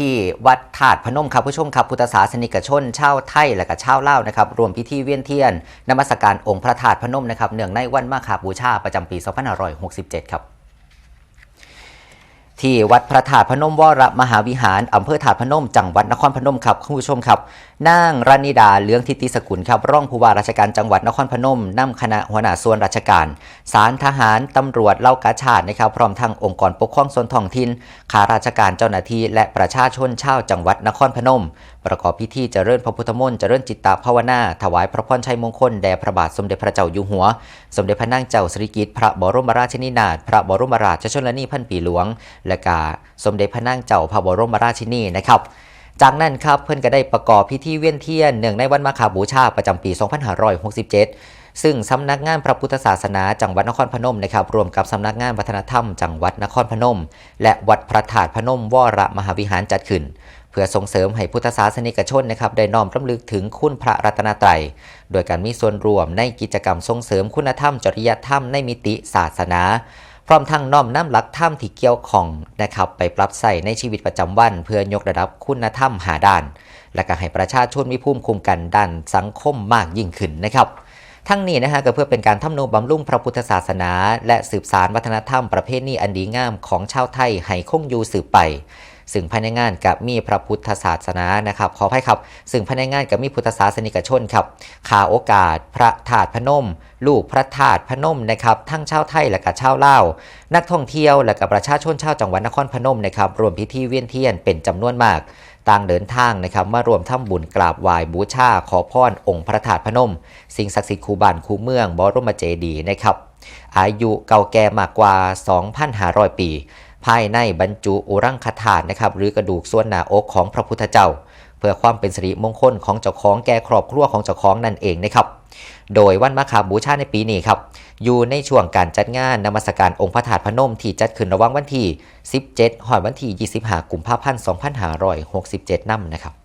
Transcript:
ที่วัดถาดพนมครับผู้ชมครับพุทธศาสนิกชนชาวไทยและก็ชาวลาวนะครับรวมพิธีเวียนเทียนนมัสการองค์พระธาตุพนมนะครับเนื่องในวันมาคาบูชาประจำปี 2567 ครับ ที่วัดพระธาตุพนมวรมหาวิหารอำเภอถาดพนมจังหวัดนครพนมครับคุณผู้ชมครับนางรานิดาเลื้องทิติสกุลครับร่องผู้ว่าราชการจังหวัดนครพนมนำคณะหัวหน้าส่วนราชการสารทหารตำรวจเล่ากาชาตินะครับพร้อมทั้งองค์กรปกครองส่วนท้องถิ่นข้าราชการเจ้าหน้าที่และประชาชนชาวจังหวัดนครพนมประกอบพิธีเจริญพระพุทธมนต์เจริญจิตตภาวนา ถวายพระพรชัยมงคลแด่พระบาทสมเด็จพระเจ้าอยู่หัว สมเด็จพระนางเจ้าสิริกิติ์พระบรมราชินีนาถพระบรมราชชนนีพันปีหลวง และกาสมเด็จพระนางเจ้าพระบรมราชินีนะครับจากนั้นครับเพื่อนก็ได้ประกอบพิธีเวียนเทียนเนื่งในวันมาฆบูชาประจำปี 2567 ซึ่งสำนักงานพระพุทธศาสนาจังหวัดนครพนมนะครับรวมกับสำนักงานวัฒนธรรม จังหวัดนครพนม และวัดพระธาตุพนมวรมหาวิหารจัดขึ้น เพื่อส่งเสริมให้พุทธศาสนิกชนนะครับได้น้อมรำลึกถึงคุณพระรัตนตรัย โดยการมีส่วนร่วมในกิจกรรมส่งเสริมคุณธรรม จริยธรรมในมิติศาสนา พร้อมทั้งน้อมน้ำหลักธรรมที่เกี่ยวข้องนะครับไปปรับใส่ในชีวิตประจำวัน เพื่อยกระดับคุณธรรมหาด้าน และก็ให้ประชาชนมีภูมิคุ้มกันด้านสังคมมากยิ่งขึ้นนะครับทั้งนี้นะฮะก็เพื่อเป็นการทำนุบำรุงพระพุทธศาสนา และสืบสารวัฒนธรรมประเพณีอันดีงามของชาวไทยให้คงอยู่สืบไป ซึ่งภายในงานกับมีพระพุทธศาสนานะครับขออภัยครับ ซึ่งภายในงานกับมีพุทธศาสนิกชนครับขาโอกาส พระธาตุพนม ลูกพระธาตุพนมนะครับทั้งชาวไทยและก็ชาวลาวนักท่องเที่ยวและก็ประชาชนชาวจังหวัดนครพนมนะครับรวมพิธีเวียนเทียนเป็นจำนวนมากต่างเดินทางนะครับมารวมทำบุญกราบไหว้บูชาขอพรองค์พระธาตุพนม สิ่งศักดิ์สิทธิ์คูบานคูเมืองบรมเจดีนะครับอายุเก่าแก่มากกว่า 2,500 ปี ภายในบรรจุอุรังคธาตุนะครับหรือกระดูกส่วนหน้าอกของพระพุทธเจ้า เพื่อความเป็นสิริมงคลของเจ้าของแก่ครอบครัวของเจ้าของนั่นเองนะครับโดยวันมาฆบูชาในปีนี้ครับอยู่ในช่วงการจัดงานนมัสการองค์พระธาตุพนมที่จัดขึ้นระหว่างวันที่ 17หอดวันที่ 25 กุมภาพันธ์ 2567นั่นนะครับ